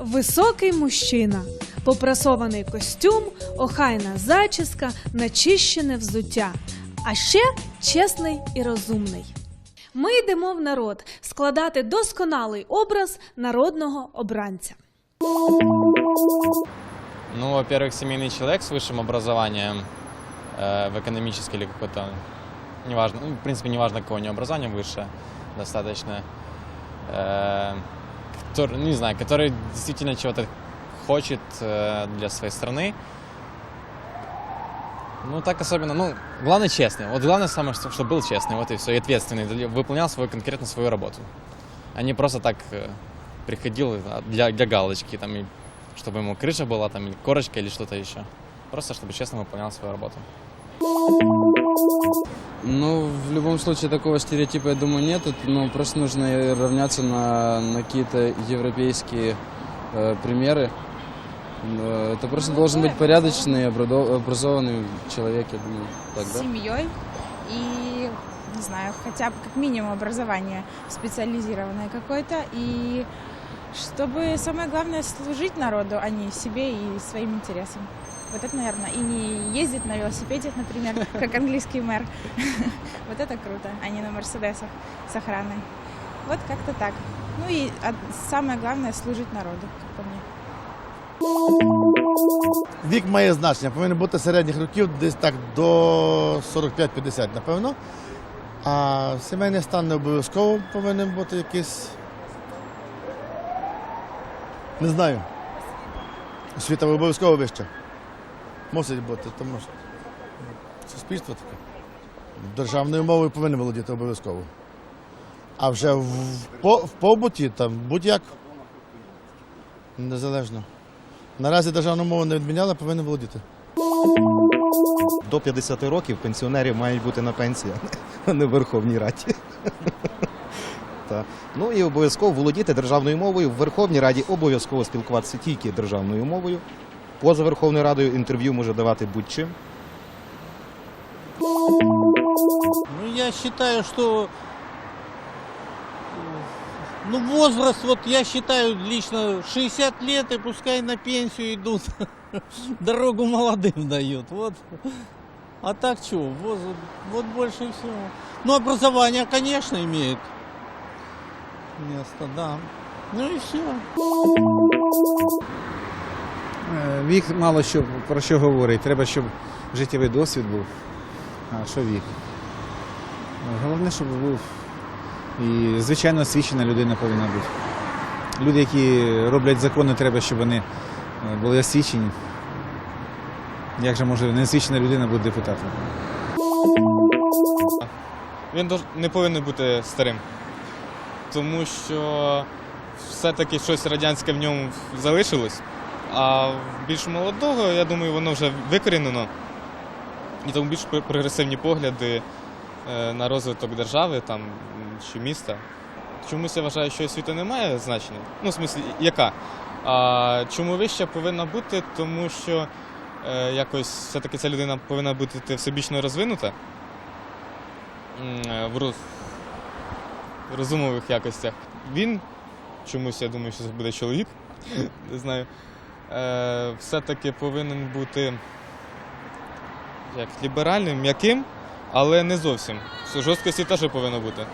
Високий мужчина, попрасований костюм, охайна зачіска, начищене взуття. А ще чесний і розумний. Ми йдемо в народ складати досконалий образ народного обранця. Ну, во-первых, семейный человек с высшим образованием, э, в экономической или какой-то, неважно, ну, в принципе, неважно, какое у него образование высшее, достаточно, э, который, ну, не знаю, который действительно чего-то хочет э, для своей страны. Ну, так особенно, ну, главное честный. Вот главное самое, что- чтобы был честный, вот и все, и ответственный, выполнял свою конкретно свою работу. А не просто так э, приходил а, для, для галочки, там, и чтобы ему крыша была, там, или корочка, или что-то еще. Просто чтобы честно выполнял свою работу. Ну, в любом случае такого стереотипа, я думаю, нет. Это, Ну, просто нужно равняться на, на какие-то европейские э, примеры. Это просто должен быть порядочный, образованный человек, я думаю. Так, с да? семьей и, не знаю, хотя бы как минимум образование специализированное какое-то. И чтобы самое главное служить народу, а не себе и своим интересам. Вот это, наверное, и не ездить на велосипеде, например, как английский мэр. Вот это круто, а не на Мерседесах с охраной. Вот как-то так. Ну и а, самое главное служить народу, как по мне. Вік має значення, повинен бути середніх років десь так до 45-50, напевно. А сімейний стан не обов'язково повинен бути якийсь. Не знаю. Освіта обов'язково вища. Мусить бути, тому що суспільство таке. Державною мовою повинен володіти обов'язково. А вже в, по- в побуті там будь-як. Незалежно. Наразі державну мову не відміняли, повинен володіти. До 50 років пенсіонерів мають бути на пенсії, а не в Верховній Раді. Ну і обов'язково володіти державною мовою. В Верховній Раді обов'язково спілкуватися тільки державною мовою. Поза Верховною Радою інтерв'ю може давати будь-чим. Ну, я считаю, что ну, возраст, вот я считаю лично 60 лет и пускай на пенсию идут, дорогу молодым дают. Вот. А так что, возраст, вот больше всего. Ну, образование, конечно, имеет место, да. Ну и все. Е, Вік мало що про що говорить. Треба, щоб життєвий досвід був. А що вік? Е, Головне, щоб був і звичайно освічена людина повинна бути. Люди, які роблять закони, треба, щоб вони е, були освічені. Як же може неосвічена людина бути депутатом? Він не повинен бути старим, тому що все-таки щось радянське в ньому залишилось, а більш молодого, я думаю, воно вже викорінено. І тому більш прогресивні погляди е, на розвиток держави там, чи міста. Чомусь я вважаю, що освіта не має значення. Ну, в смислі, яка? А чому вища повинна бути? Тому що е, якось все-таки ця людина повинна бути всебічно розвинута е, в, роз... розумових якостях. Він чомусь, я думаю, що це буде чоловік, не знаю. Е, все-таки повинен бути як ліберальним, м'яким, але не зовсім. Жорсткості теж повинно бути.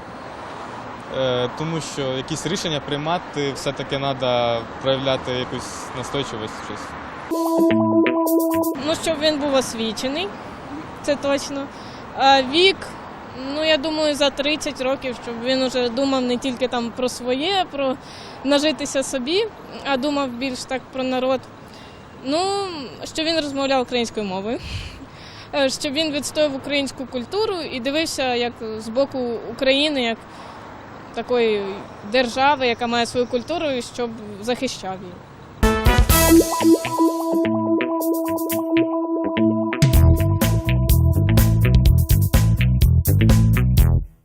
Е, тому що якісь рішення приймати все-таки треба проявляти якусь настойчивість. Щось. Ну, щоб він був освічений, це точно. А вік, ну я думаю, за 30 років, щоб він уже думав не тільки там про своє, про нажитися собі, а думав більш так про народ. Ну, щоб він розмовляв українською мовою, Е, щоб він відстояв українську культуру і дивився як з боку України, як такої держави, яка має свою культуру, і щоб захищав її.